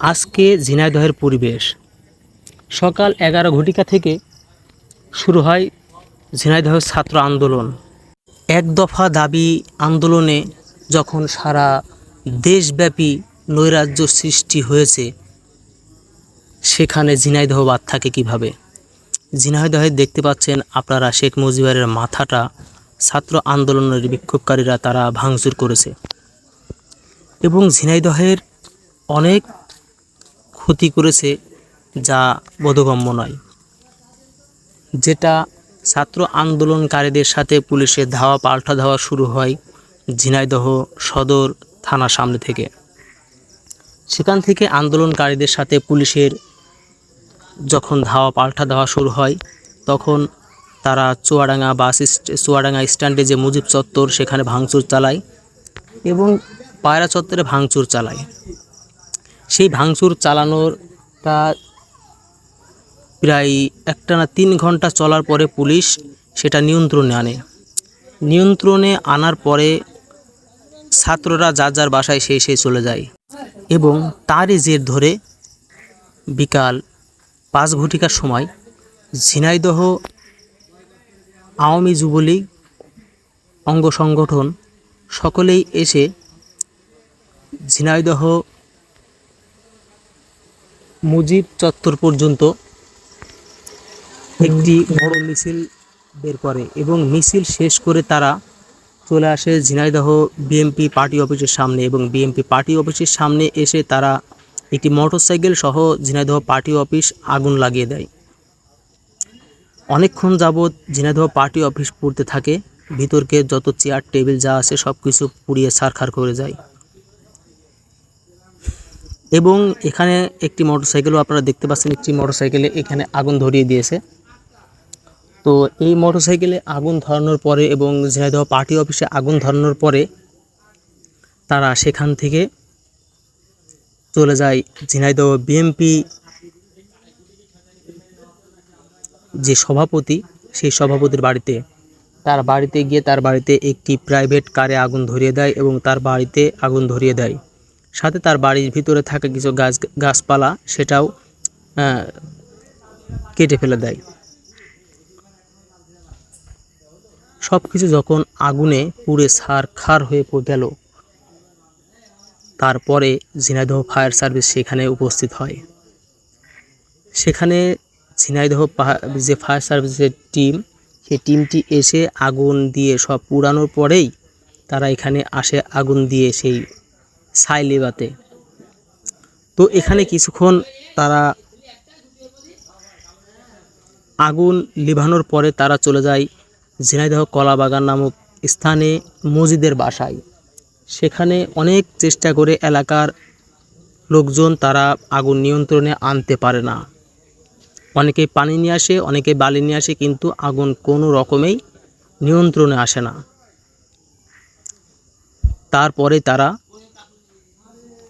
আজকে ঝিনাইদহের পরিবেশ। সকাল এগারো ঘটিকা থেকে শুরু হয় ঝিনাইদহের ছাত্র আন্দোলন। এক দফা দাবি আন্দোলনে যখন সারা দেশব্যাপী নৈরাজ্য সৃষ্টি হয়েছে, সেখানে ঝিনাইদহ বাদ থাকে কীভাবে? ঝিনাইদহে দেখতে পাচ্ছেন আপনারা শেখ মুজিবের মাথাটা, ছাত্র আন্দোলনের বিক্ষোভকারীরা তারা ভাঙচুর করেছে। এবং ঝিনাইদহের অনেক ক্ষতি করেছে যা বোধগম্য নয়। যেটা ছাত্র আন্দোলনকারীদের সাথে পুলিশের ধাওয়া পাল্টা ধাওয়া শুরু হয় ঝিনাইদহ সদর থানার সামনে থেকে। সেখান থেকে আন্দোলনকারীদের সাথে পুলিশের যখন ধাওয়া পাল্টা দেওয়া শুরু হয়, তখন তারা চুয়াডাঙ্গা বাস চুয়াডাঙ্গা স্ট্যান্ডে যে মুজিব চত্বর সেখানে ভাঙচুর চালায় এবং পায়রা চত্বরে ভাঙচুর চালায়। সেই ভাঙচুর চালানোরটা প্রায় একটানা তিন ঘণ্টা চলার পরে পুলিশ সেটা নিয়ন্ত্রণে আনে। নিয়ন্ত্রণে আনার পরে ছাত্ররা যার যার বাসায় সেই সেই চলে যায় এবং তারই জের ধরে বিকাল পাঁচ ঘটিকার সময় ঝিনাইদহ আওয়ামী যুবলীগ অঙ্গ সংগঠন সকলেই এসে ঝিনাইদহ মুজিব চত্বর পর্যন্ত একটি বড় মিছিল বের করে এবং মিছিল শেষ করে তারা চলে আসে ঝিনাইদহ বিএমপি পার্টি অফিসের সামনে এবং বিএমপি পার্টি অফিসের সামনে এসে তারা একটি মোটরসাইকেল সহ ঝিনাইদহ পার্টি অফিস আগুন লাগিয়ে দেয়। অনেকক্ষণ যাবৎ ঝিনাইদহ পার্টি অফিস পুড়তে থাকে, ভিতরকে যত চেয়ার, টেবিল যা আছে সব কিছু পুড়িয়ে ছারখার করে যায়। এবং এখানে একটি মোটরসাইকেলও আপনারা দেখতে পাচ্ছেন, একটি মোটরসাইকেলে এখানে আগুন ধরিয়ে দিয়েছে। তো এই মোটরসাইকেলে আগুন ধরানোর পরে এবং ঝিনাইদহ পার্টি অফিসে আগুন ধরানোর পরে তারা সেখান থেকে চলে যায় ঝিনাইদহ বিএমপি যে সভাপতি, সেই সভাপতির বাড়িতে। তার বাড়িতে গিয়ে তার বাড়িতে একটি প্রাইভেট কারে আগুন ধরিয়ে দেয় এবং তার বাড়িতে আগুন ধরিয়ে দেয়। সাথে তার বাড়ির ভিতরে থাকা কিছু গাছ, গাছপালা সেটাও কেটে ফেলে দেয়। সব কিছু যখন আগুনে পুড়ে সার খার হয়ে গেল, তারপরে ঝিনাইদহ ফায়ার সার্ভিস সেখানে উপস্থিত হয়। সেখানে ঝিনাইদহ যে ফায়ার সার্ভিসের টিম, সেই টিমটি এসে আগুন দিয়ে সব পুরানোর পরেই তারা এখানে আসে আগুন দিয়ে সেই ছাই লেবাতে তো এখানে কিছুক্ষণ তারা আগুন লিভানোর পরে তারা চলে যায় ঝিনাইদহ কলাবাগান নামক স্থানে মসজিদের বাসায়। সেখানে অনেক চেষ্টা করে এলাকার লোকজন তারা আগুন নিয়ন্ত্রণে আনতে পারে না। অনেকে পানি নিয়ে আসে, অনেকে বালি নিয়ে আসে, কিন্তু আগুন কোনো রকমেই নিয়ন্ত্রণে আসে না। তারপরে তারা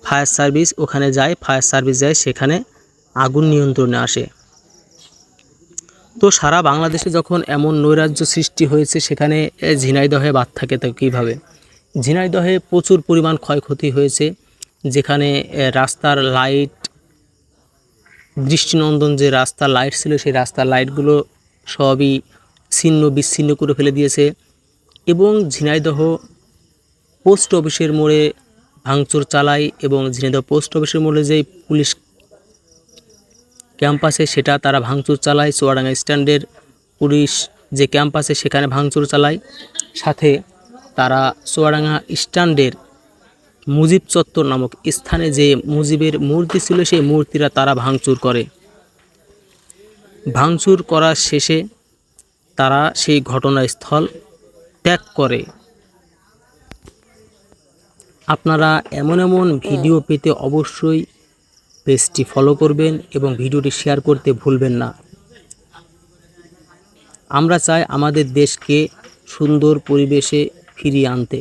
ফায়ার সার্ভিস ওখানে যায়, ফায়ার সার্ভিস যায়, সেখানে আগুন নিয়ন্ত্রণে আসে। তো সারা বাংলাদেশে যখন এমন নৈরাজ্য সৃষ্টি হয়েছে, সেখানে ঝিনাইদহে বাদ থাকে তো কীভাবে? ঝিনাইদহে প্রচুর পরিমাণ ক্ষয়ক্ষতি হয়েছে, যেখানে রাস্তার লাইট, দৃষ্টিনন্দন যে রাস্তার লাইট ছিল, সেই রাস্তার লাইটগুলো সবই ছিন্ন বিচ্ছিন্ন করে ফেলে দিয়েছে। এবং ঝিনাইদহ পোস্ট অফিসের মোড়ে ভাঙচুর চালায় এবং ঝিনাইদহ পোস্ট অফিসের মোড়ে যে পুলিশ ক্যাম্পাসে সেটা তারা ভাঙচুর চালায়। চুয়াডাঙ্গা স্ট্যান্ডের পুলিশ যে ক্যাম্পাসে সেখানে ভাঙচুর চালায়। সাথে তারা চুয়াডাঙ্গা স্ট্যান্ডের মুজিব চত্বর নামক স্থানে যে মুজিবের মূর্তি ছিল, সেই মূর্তিরা তারা ভাঙচুর করে। ভাঙচুর করার শেষে তারা সেই ঘটনাস্থল ত্যাগ করে। আপনারা এমন এমন ভিডিও পেতে অবশ্যই পেজটি ফলো করবেন এবং ভিডিওটি শেয়ার করতে ভুলবেন না। আমরা চাই আমাদের দেশকে সুন্দর পরিবেশে ফিরিয়ে আনতে।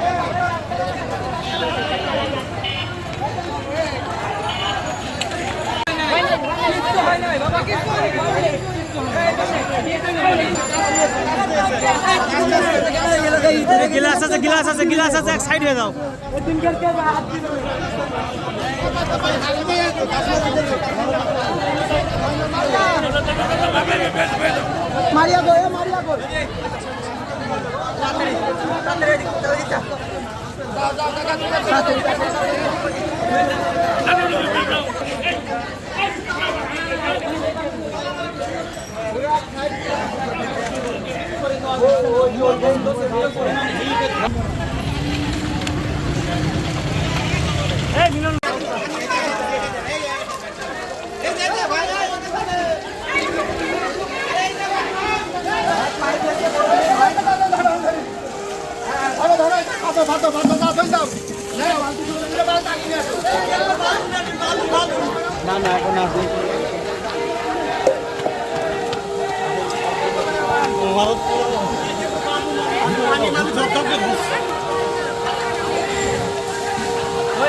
গিলাস আছে গিলাস আছে গিলাস আছে এক সাইড হয়ে যাও। মারিয়া গো মারিয়া গো না না এখন আর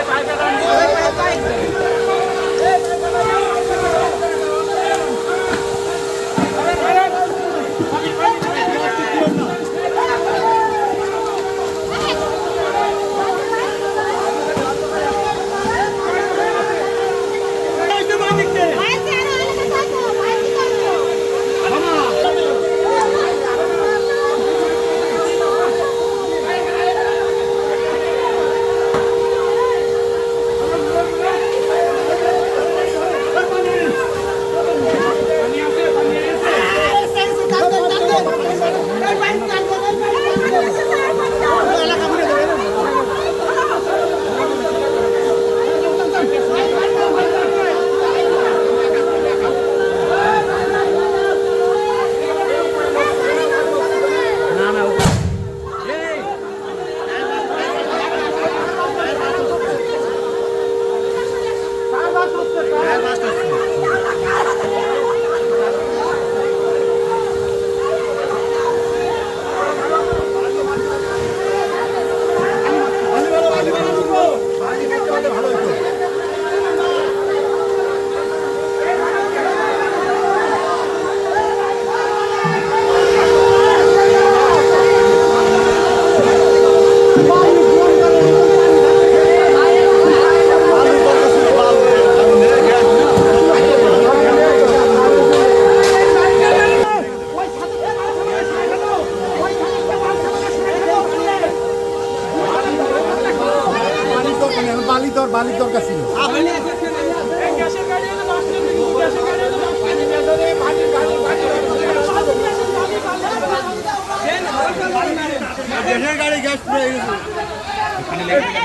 মাইকে বালি দর বালি দরকার ছিল। গ্যাসের গাড়ি গ্যাস পুরো মাইকে